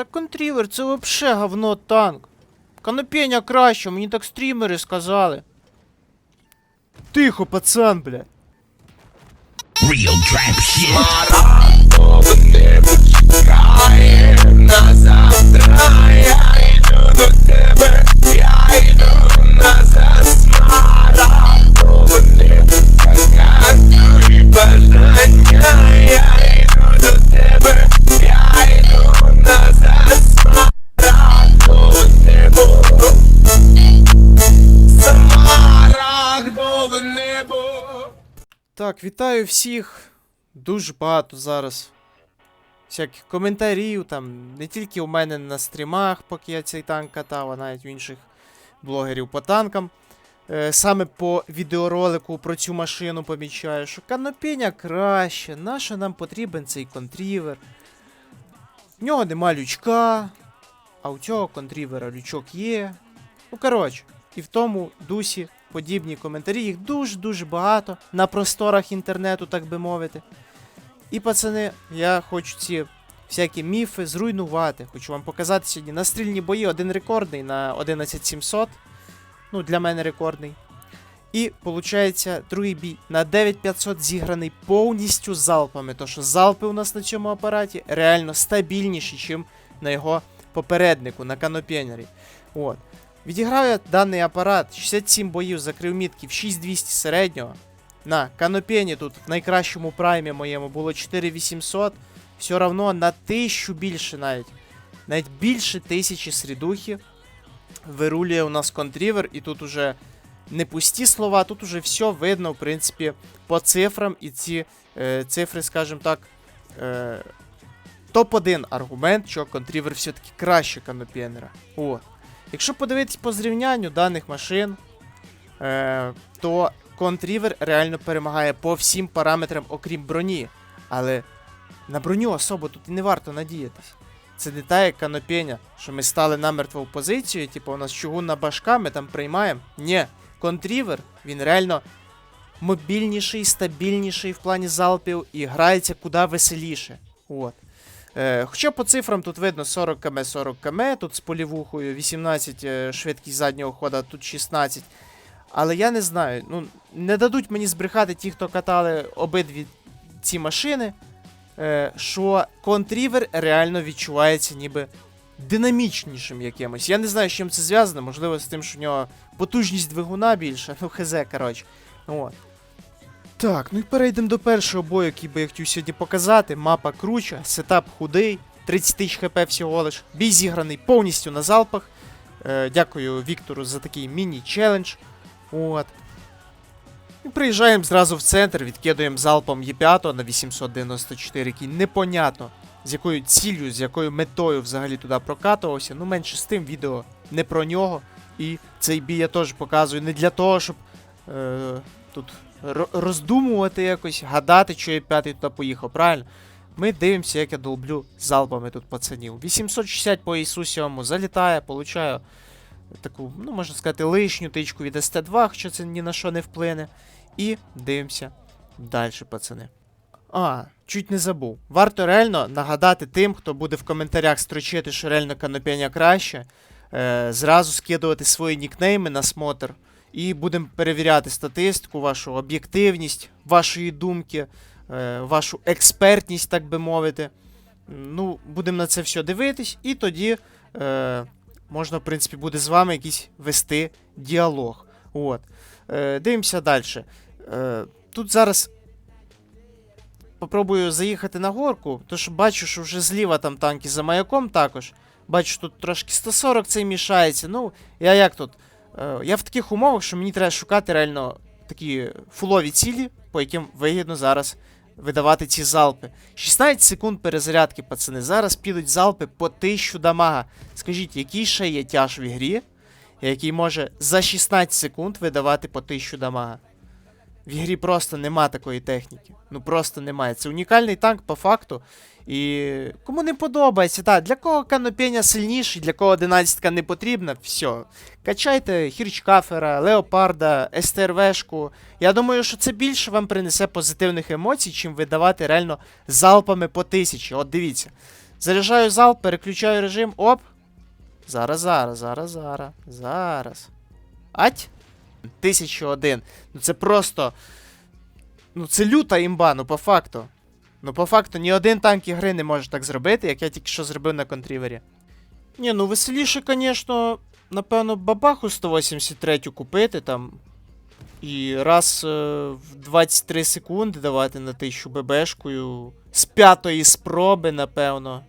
Та контрівер, це вообще говно танк. Канопеня краще, мені так стрімери сказали. Тихо, пацан, бля. Real trap shit. Вітаю всіх. Дуже багато зараз. Всяких коментарів, там, не тільки у мене на стрімах, поки я цей танк катав, а навіть у інших блогерів по танкам. Е, саме по відеоролику про цю машину помічаю, що канопеня краще, нащо нам потрібен цей контрівер. В нього нема лючка, а у цього контрівера лючок є. Ну, коротше, і в тому дусі подібні коментарі, їх дуже-дуже багато на просторах інтернету, так би мовити. І, пацани, я хочу ці всякі міфи зруйнувати. Хочу вам показати сьогодні настрільні бої, один рекордний на 11700. Ну, для мене рекордний. І, виходить, другий бій на 9500 зіграний повністю залпами. То що залпи у нас на цьому апараті реально стабільніші, ніж на його попереднику, на канопенері. От. Відіграв я даний апарат 67 боїв, закрив в 6200 середнього. На канопені тут в найкращому праймі моєму було 4800. Все равно на 1000 більше навіть. Навіть більше 1000 срідухи. Вирулює у нас контрівер, і тут уже не пусті слова, тут уже все видно, в принципі, по цифрам. І ці е, цифри, скажімо так, е, топ-1 аргумент, що контрівер все-таки краще канопенера. От. Якщо подивитись по зрівнянню даних машин, е, то контрівер реально перемагає по всім параметрам, окрім броні. Але на броню особо тут і не варто надіятись. Це не та як канопеня, що ми стали намертво в позицію, типу у нас чугунна башка, ми там приймаємо. Ні, контрівер, він реально мобільніший, стабільніший в плані залпів і грається куди веселіше. От. Е, хоча по цифрам тут видно 40 км, 40 км, тут з полівухою 18 е, швидкість заднього хода, тут 16. Але я не знаю, ну не дадуть мені збрехати ті, хто катали обидві ці машини, е, що контрівер реально відчувається ніби динамічнішим якимось. Я не знаю, з чим це зв'язано, можливо, з тим, що в нього потужність двигуна більша, ну хз, коротше. От. Так, ну і перейдемо до першого бою, який би я хотів сьогодні показати. Мапа круча, сетап худий, 30 тисяч хп всього лиш. Бій зіграний повністю на залпах. Е, дякую Віктору за такий міні-челендж. От. І приїжджаємо зразу в центр, відкидуємо залпом Є5 на 894, який непонятно, з якою ціллю, з якою метою взагалі туди прокатувався. Ну, менше з тим, відео не про нього. І цей бій я теж показую не для того, щоб е, тут роздумувати якось, гадати, що я п'ятий туди поїхав, правильно? Ми дивимося, як я долблю залпами тут пацанів. 860 по ісу 7 залітає, получаю таку, ну можна сказати, лишню тичку від СТ2, хоча це ні на що не вплине. І дивимося далі, пацани. А, чуть не забув. Варто реально нагадати тим, хто буде в коментарях строчити, що реально канопеня краще. Е, зразу скидувати свої нікнейми на смотр. І будемо перевіряти статистику, вашу об'єктивність, вашої думки, е, вашу експертність, так би мовити. Ну, будемо на це все дивитись, і тоді е, можна, в принципі, буде з вами якийсь вести діалог. От. Е, дивимося далі. Е, тут зараз попробую заїхати на горку, тому що бачу, що вже зліва там танки за маяком також. Бачу, тут трошки 140 цей мішається. Ну, я як тут? Е, я в таких умовах, що мені треба шукати реально такі фулові цілі, по яким вигідно зараз видавати ці залпи. 16 секунд перезарядки, пацани. Зараз підуть залпи по 1000 дамага. Скажіть, який ще є тяж в ігрі, який може за 16 секунд видавати по 1000 дамага? В ігрі просто нема такої техніки. Ну просто немає. Це унікальний танк по факту. І кому не подобається, так, для кого канопеня сильніший, для кого 11 не потрібна, все. Качайте Хірчкафера, Леопарда, СТРВшку. Я думаю, що це більше вам принесе позитивних емоцій, чим видавати реально залпами по тисячі. От дивіться. Заряджаю залп, переключаю режим. Оп. Зараз, зараз, зараз, зараз. Зараз. Ать? 1001. Ну це просто. Ну це люта імба, ну по факту. Ну, по факту, ні один танк ігри не може так зробити, як я тільки що зробив на контрівері. Ні, ну веселіше, звісно, напевно, бабаху 183 купити там. І раз е, в 23 секунди давати на 1000 ББшкою. З п'ятої спроби, напевно.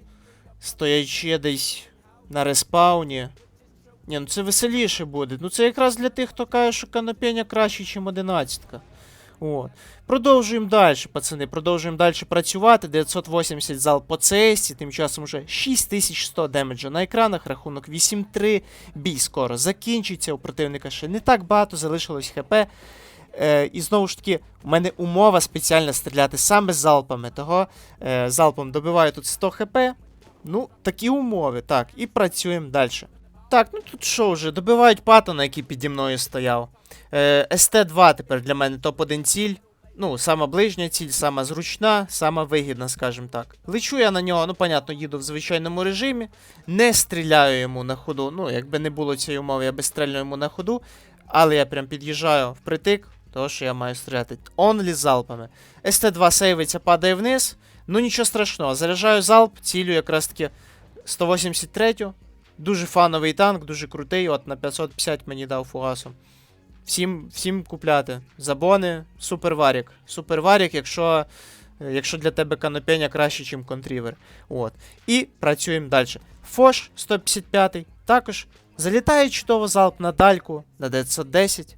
Стоячи десь на респауні. Ні, ну це веселіше буде. Ну це якраз для тих, хто каже, що канопеня краще, ніж 11. От. Продовжуємо далі, пацани. Продовжуємо далі працювати. 980 зал по цесті, тим часом вже 6100 демеджа на екранах, рахунок 8-3. Бій скоро закінчиться. У противника ще не так багато, залишилось ХП. Е, і знову ж таки, у мене умова спеціальна стріляти саме з залпами. Того е, залпом добиваю тут 100 хп. Ну, такі умови, так, і працюємо далі. Так, ну тут що вже, добивають патона, який піді мною стояв. Е, СТ-2 тепер для мене топ-1 ціль. Ну, сама ближня ціль, сама зручна, сама вигідна, скажімо так. Лечу я на нього, ну, понятно, їду в звичайному режимі, не стріляю йому на ходу. Ну, якби не було цієї умови, я би стріляв йому на ходу. Але я прям під'їжджаю впритик, того що я маю стріляти онлі залпами. СТ-2 сейвиться, падає вниз. Ну нічого страшного. Заряджаю залп, цілю якраз таки 183. Дуже фановий танк, дуже крутий. От на 550 мені дав фугасом. Всім, всім купляти. Забони, суперварік. Суперварік, якщо, якщо для тебе канопеня краще, ніж контрівер. От. І працюємо далі. Фош 155. Також залітає чудово залп на дальку на 910.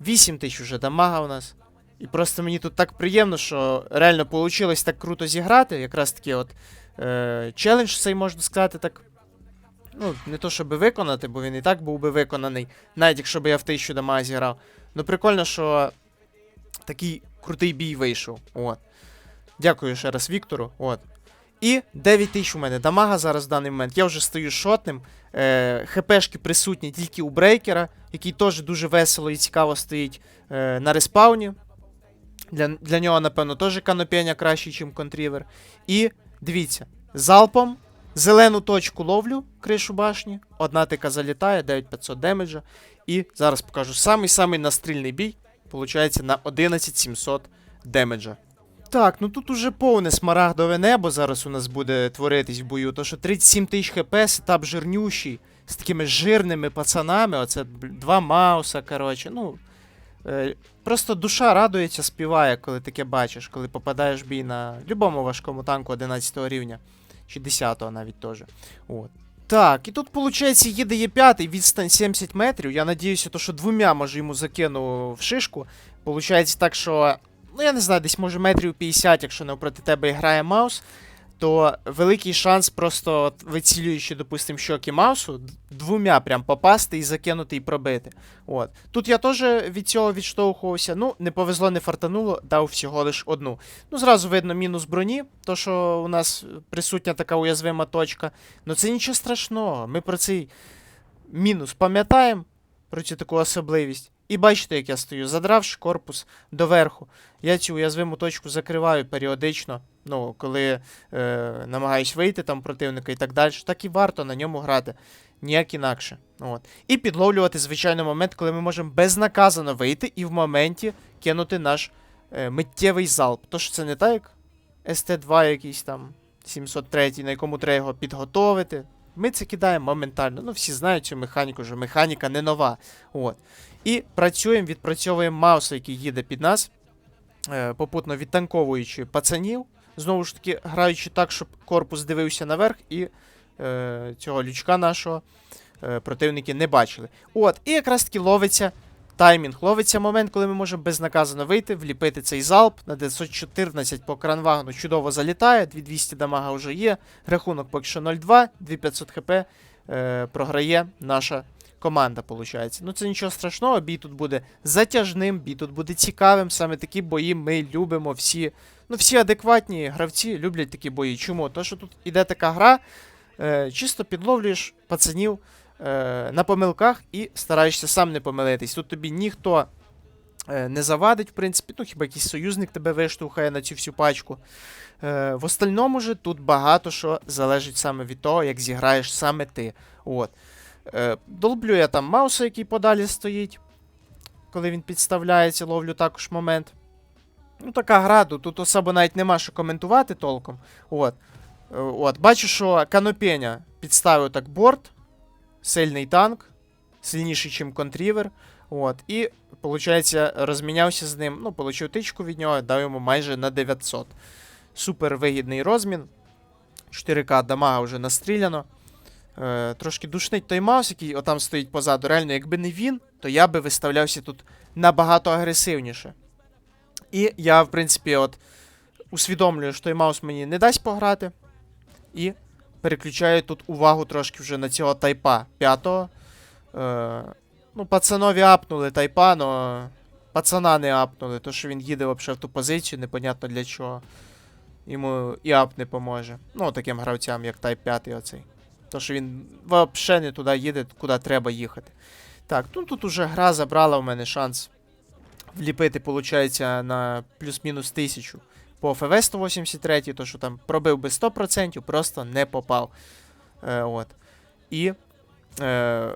8 тисяч уже дамага у нас. І просто мені тут так приємно, що реально вийшло так круто зіграти. Якраз таки от е, челендж цей можна сказати так. Ну, не то, щоб виконати, бо він і так був би виконаний, навіть якщо б я в 1000 дамага зіграв. Ну прикольно, що такий крутий бій вийшов. От. Дякую ще раз Віктору. От. І 9 тисяч у мене дамага зараз в даний момент. Я вже стою шотним. Е, ХПшки присутні тільки у брейкера, який теж дуже весело і цікаво стоїть е, на респауні. Для, для нього, напевно, теж канопеня краще, ніж контрівер. І дивіться, залпом зелену точку ловлю, кришу башні. Одна тика залітає, 9500 демеджа. І зараз покажу самий-самий настрільний бій. Получається на 11700 демеджа. Так, ну тут уже повне смарагдове небо зараз у нас буде творитись в бою. То що 37 тисяч хп, сетап жирнющий, з такими жирними пацанами. Оце два Мауса, коротше. Ну. Е, просто душа радується, співає, коли таке бачиш, коли попадаєш в бій на любому важкому танку 11 рівня. Чи 10-го навіть теж. От. Так, і тут, виходить, їде є п'ятий, відстань 70 метрів. Я надіюся, то, що двома, може, йому закину в шишку. Получається так, що. Ну, я не знаю, десь може метрів 50, якщо не проти тебе грає маус, то великий шанс просто от, вицілюючи, допустим, щоки маусу, двома прям попасти і закинути і пробити. От. Тут я теж від цього відштовхувався. Ну, не повезло, не фартануло, дав всього лиш одну. Ну, зразу видно мінус броні, то що у нас присутня така уязвима точка. Ну це нічого страшного. Ми про цей мінус пам'ятаємо, про цю таку особливість. І бачите, як я стою, задравши корпус доверху. Я цю уязвиму точку закриваю періодично. Ну, коли е, намагаюсь вийти там противника і так далі, так і варто на ньому грати. Ніяк інакше. От. І підловлювати, звичайно, момент, коли ми можемо безнаказано вийти і в моменті кинути наш е, миттєвий залп. Тож це не так, як СТ-2 якийсь там 703, на якому треба його підготовити. Ми це кидаємо моментально. Ну, всі знають цю механіку, що механіка не нова. От. І працюємо, відпрацьовуємо Мауса, який їде під нас, е, попутно відтанковуючи пацанів. Знову ж таки, граючи так, щоб корпус дивився наверх, і е, цього лючка нашого е, противники не бачили. От, і якраз таки ловиться таймінг. Ловиться момент, коли ми можемо безнаказано вийти, вліпити цей залп на 914 по кранвагну чудово залітає, 2200 дамага вже є. Рахунок поки що 0-2, 2500 хп е, програє наша команда, виходить. Ну це нічого страшного, бій тут буде затяжним, бій тут буде цікавим. Саме такі бої ми любимо всі. Ну, всі адекватні гравці люблять такі бої. Чому? Тому що тут іде така гра, е, чисто підловлюєш пацанів е, на помилках і стараєшся сам не помилитись. Тут тобі ніхто е, не завадить, в принципі. Ну, хіба якийсь союзник тебе виштовхає на цю всю пачку. Е, в остальному же тут багато що залежить саме від того, як зіграєш саме ти. От. Е, долблю я там Мауса, який подалі стоїть. Коли він підставляється, ловлю також момент. Ну, така гра, тут особо навіть нема що коментувати толком. От. Е, От, бачу, що Канопеня підставив так борт, сильний танк, сильніший, ніж контрівер. От, і, виходить, розмінявся з ним. Ну, получив тичку від нього, дав йому майже на 900. Супер вигідний розмін. 4К дамага вже настріляно. Е, трошки душнить той маус, який отам стоїть позаду. Реально, якби не він, то я би виставлявся тут набагато агресивніше. І я, в принципі, от усвідомлюю, що той маус мені не дасть пограти. І переключаю тут увагу трошки вже на цього тайпа п'ятого. Е, ну, пацанові апнули тайпа, но пацана не апнули, то що він їде взагалі в ту позицію, непонятно для чого. Йому і ап не поможе. Ну, таким гравцям, як Type 5 оцей. То, що він взагалі не туди їде, куди треба їхати. Так, ну тут уже гра забрала в мене шанс вліпити, виходить, на плюс-мінус 1000 по ФВ 183, то що там пробив би 100%, просто не попав. Е, от. І е,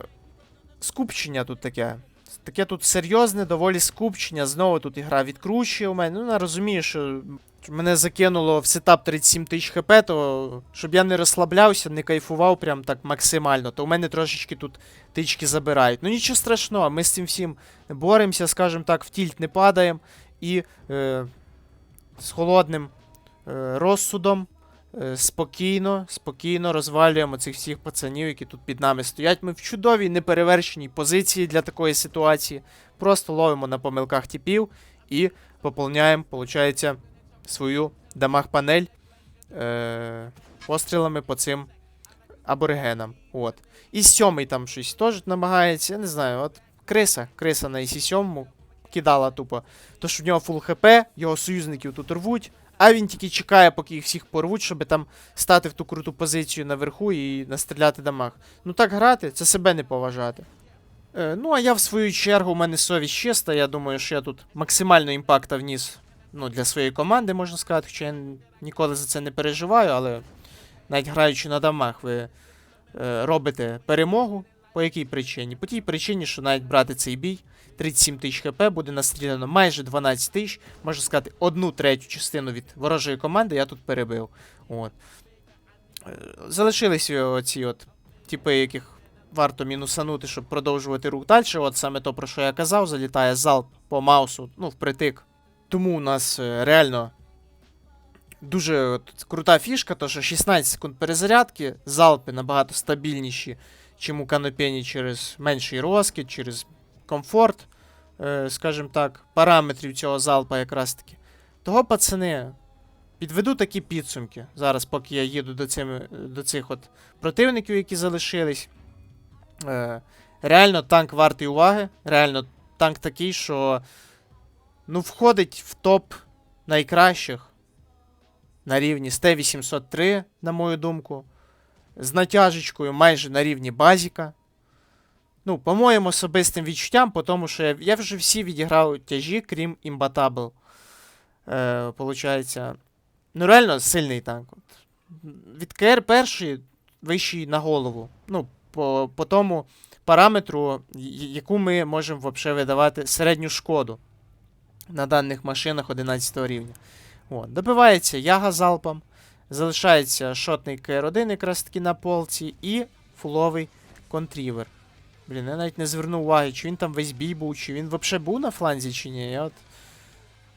скупчення тут таке. Таке тут серйозне, доволі скупчення. Знову тут ігра відкручує у мене. Ну, я розумію, що мене закинуло в сетап 37 тисяч хп, то щоб я не розслаблявся, не кайфував прям так максимально, то у мене трошечки тут тички забирають. Ну нічого страшного, ми з цим всім боремося, скажімо так, в тільт не падаємо і е, з холодним е, розсудом. е, Спокійно, спокійно розвалюємо цих всіх пацанів, які тут під нами стоять. Ми в чудовій неперевершеній позиції для такої ситуації. Просто ловимо на помилках типів і поповняємо, виходить, свою дамаг-панель е- пострілами по цим аборигенам. От. І сьомий там щось теж намагається, я не знаю, от криса, криса на ІСі 7 кидала тупо. То що в нього фул хп, його союзників тут рвуть, а він тільки чекає, поки їх всіх порвуть, щоб там стати в ту круту позицію наверху і настріляти дамаг. Ну так грати, це себе не поважати. Е, ну, а я в свою чергу, у мене совість чиста. Я думаю, що я тут максимально імпакта вніс ну, для своєї команди, можна сказати, хоча я ніколи за це не переживаю, але навіть граючи на дамах, ви е, робите перемогу. По якій причині? По тій причині, що навіть брати цей бій, 37 тисяч хп, буде настріляно майже 12 тисяч, можна сказати, одну третю частину від ворожої команди я тут перебив. От. Е, Залишилися оці от типи, яких варто мінусанути, щоб продовжувати рух далі. От саме то, про що я казав, залітає залп по маусу, ну, впритик. Тому у нас е, реально дуже от крута фішка, то що 16 секунд перезарядки, залпи набагато стабільніші, чим у канопені через менший розкид, через комфорт, е, скажімо так, параметрів цього залпа якраз таки. Того, пацани, підведу такі підсумки. Зараз, поки я їду до, цими, до цих от противників, які залишились. Е, реально танк вартий уваги. Реально танк такий, що ну, входить в топ найкращих на рівні з Т-803, на мою думку. З натяжечкою майже на рівні базіка. Ну, по моїм особистим відчуттям, по тому що я, я вже всі відіграв тяжі, крім Імбатабл. Е, получається. Ну, реально сильний танк. Від КР перший вищий на голову. Ну, по, по тому параметру, яку ми можемо взагалі видавати середню шкоду на даних машинах 11 рівня. От. Добивається яга залпом, залишається шотний КР1 якраз таки на полці і фуловий контрівер. Блін, я навіть не звернув уваги, чи він там весь бій був, чи він взагалі був на фланзі, чи ні. Я от...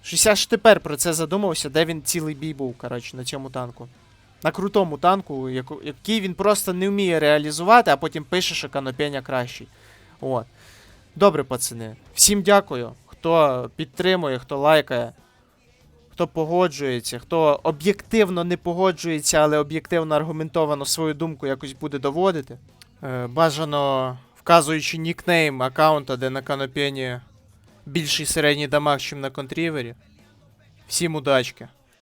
Щось я ж тепер про це задумався, де він цілий бій був, коротше, на цьому танку. На крутому танку, який він просто не вміє реалізувати, а потім пише, що канопеня кращий. От. Добре, пацани. Всім дякую, хто підтримує, хто лайкає, хто погоджується, хто об'єктивно не погоджується, але об'єктивно аргументовано свою думку якось буде доводити. Е, бажано вказуючи нікнейм аккаунта, де на канопені більший середній дамаг, ніж на контрівері. Всім удачки!